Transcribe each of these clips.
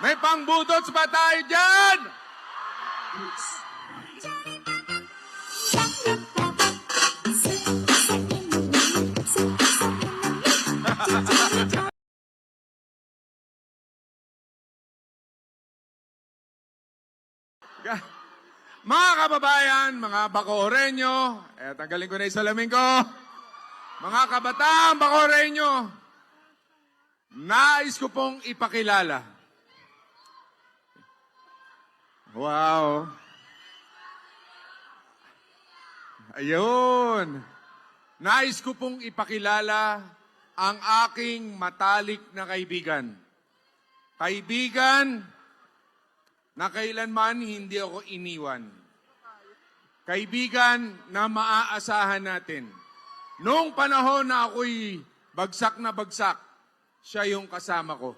May pangbudots ba tayo dyan? Ga- Mga kababayan, mga bakorenyo, eh, tanggalin ko na yung salamin ko. Mga kabataan bakorenyo, nais ko pong ipakilala. Wow. Ayun. Nais ko pong ipakilala ang aking matalik na kaibigan. Kaibigan na kailanman hindi ako iniwan. Kaibigan na maaasahan natin. Noong panahon na ako'y bagsak na bagsak, siya yung kasama ko.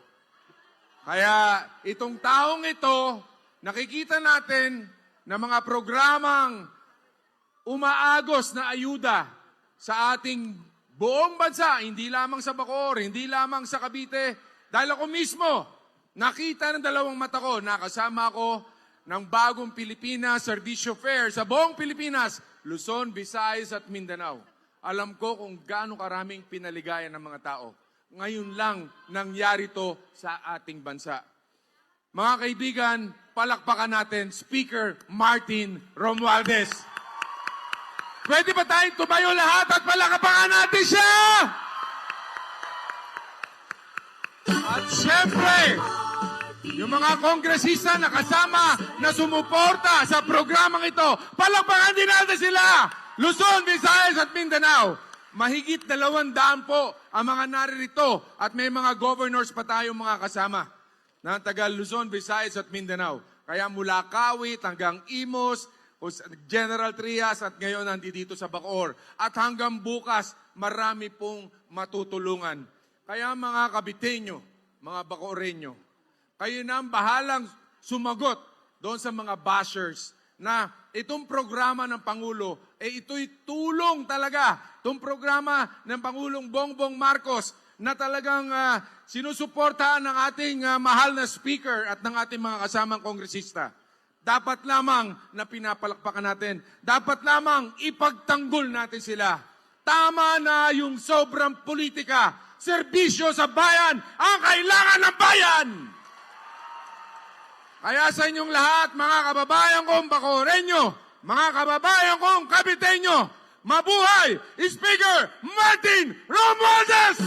Kaya itong taong ito, nakikita natin na mga programang umaagos na ayuda sa ating buong bansa, hindi lamang sa Bacoor, hindi lamang sa Cavite, dahil ako mismo, nakita ng dalawang mata ko, nakasama ko ng bagong Pilipinas Servicio Fair sa buong Pilipinas, Luzon, Visayas at Mindanao. Alam ko kung gaano karaming pinaligayan ng mga tao. Ngayon lang nangyari to sa ating bansa. Mga kaibigan, palakpakan natin Speaker Martin Romualdez. Pwede ba tayong tumayo lahat at palakpakan natin siya? At syempre, yung mga kongresista na kasama na sumuporta sa programang ito, palakpakan din natin sila! Luzon, Visayas at Mindanao. Mahigit dalawang daan po ang mga naririto at may mga governors pa tayong mga kasama ng taga Luzon, Visayas at Mindanao. Kaya mula Kawit hanggang Imos, General Trias at ngayon nandito sa Bacoor. At hanggang bukas, marami pong matutulungan. Kaya mga kabitenyo, mga Bacoreño, kayo na ang bahalang sumagot doon sa mga bashers na itong programa ng Pangulo, eh ito'y tulong talaga. Itong programa ng Pangulong Bongbong Marcos na talagang ah, sinusuportahan ng ating ah, mahal na speaker at ng ating mga kasamang kongresista. Dapat lamang na pinapalakpakan natin. Dapat lamang ipagtanggol natin sila. Tama na yung sobrang politika. Serbisyo sa bayan ang kailangan ng bayan! Kaya sa inyong lahat, mga kababayan kong Bacoreño, mga kababayan kong Kabiteño, mabuhay Speaker Martin Romualdez!